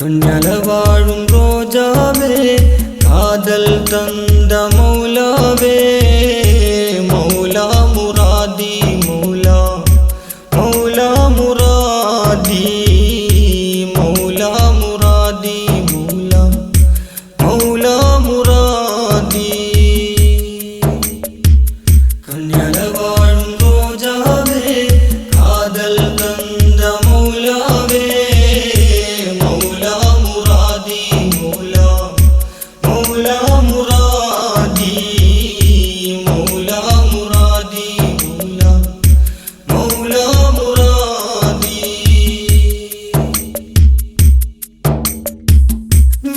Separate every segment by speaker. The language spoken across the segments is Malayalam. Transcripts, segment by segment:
Speaker 1: கண்ணல வாழும் ரோஜாவே காதல் தந்த மௌலாவே.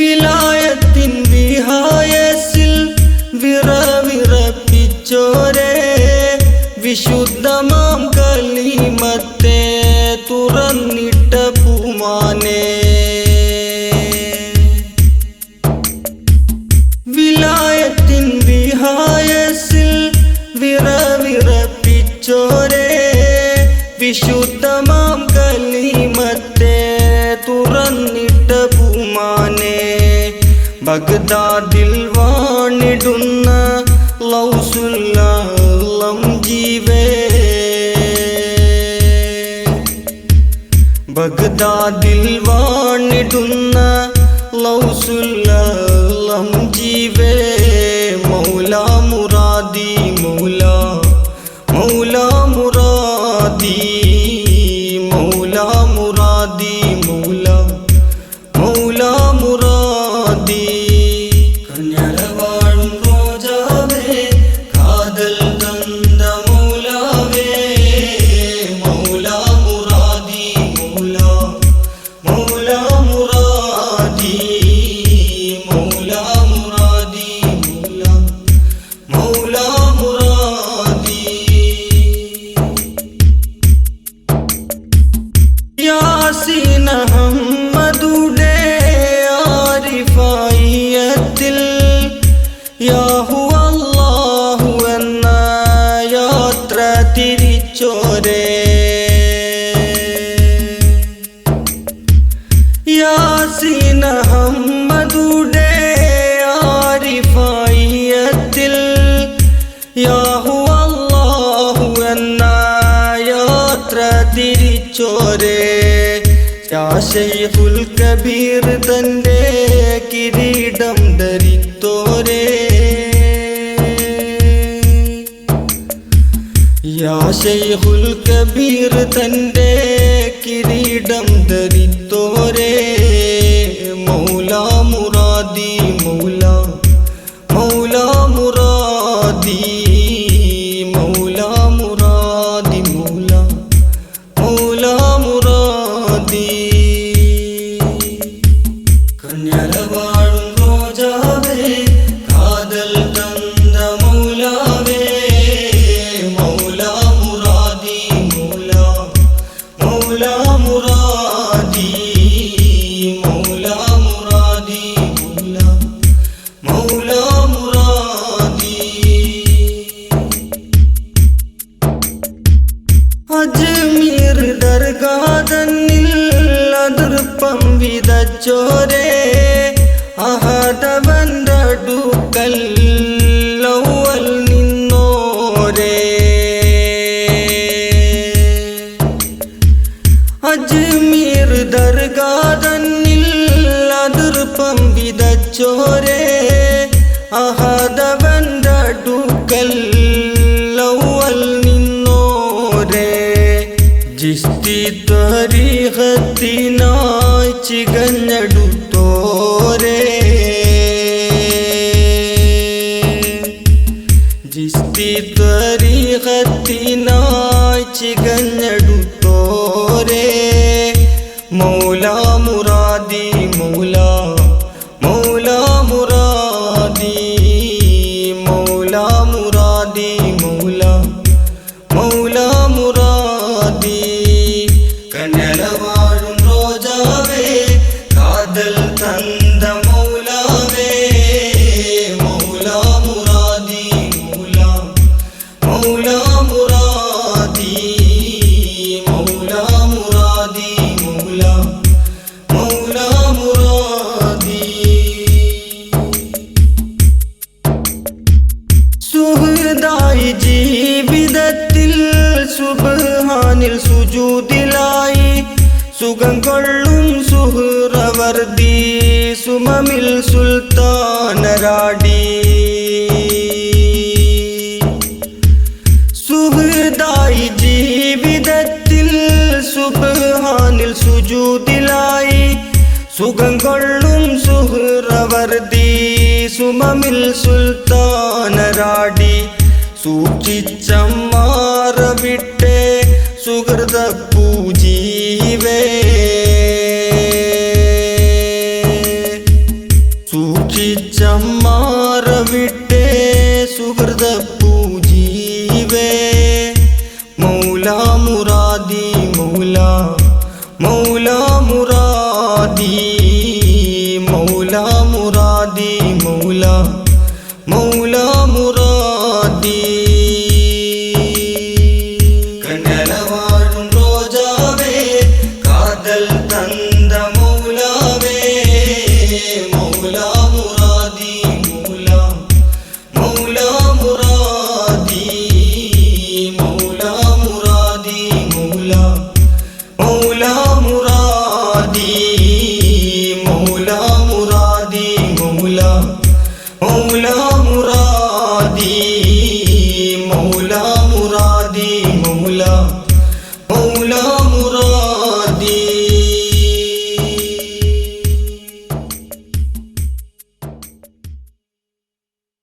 Speaker 1: വിലായത്തിൻ വിഹായസിൽ വിറവിറപ്പിച്ചോരേ. വിശുദ്ധം ബഗ്ദാദിൽ വാണിടുന്ന ലൗസുല്ലം ജീവേ. ബഗ്ദാദിൽ വാണിടുന്ന ലൗസുല്ലം ജീവേ. മൗല മുറാദി മൗല മൗല മുറാദി. ഹൃദയത്തിൽ യാഹു അല്ലാഹു എന്ന യാത്ര തിരിച്ചോരേ. യാസിനഹം യാശയുൽ കബീർ തന്റെ കിരീടം ധരിത്തോരേ. യാശയുൽ കബീർ തന്റെ കിരീടം ധരിത്തോരേ പുഷ്പം വിതച്ചോരേ അഹദവന്റെ അടുക്കൽ ലൗവൽ നിന്നോരേ. ജിസ്തി തരീഹത്തിനായി ചികഞ്ഞെടുത്തോരേ. ജിസ്തി തരീഹത്തിനായി ചികഞ്ഞെടുത്തോരേ. മൗലാമു സുഖം കൊള്ളും സുഹൃവർദി സുമമിൽ സുൽത്താനരാടി. സുഹൃദായി ജീവിതത്തിൽ സുബ്ഹാനിൽ സുജൂതിലായി. സുഖം കൊള്ളും സുഹൃവർദി സുമമിൽ സുൽത്താനരാടി. സൂക്ഷിച്ചമ്മാറ വിട്ടേ सुकृत पूजीवे। सूचि चम्मारविट्टे सुगृद पूजी वे मौला मुरादिौला मौला मुरादी। മൗലാ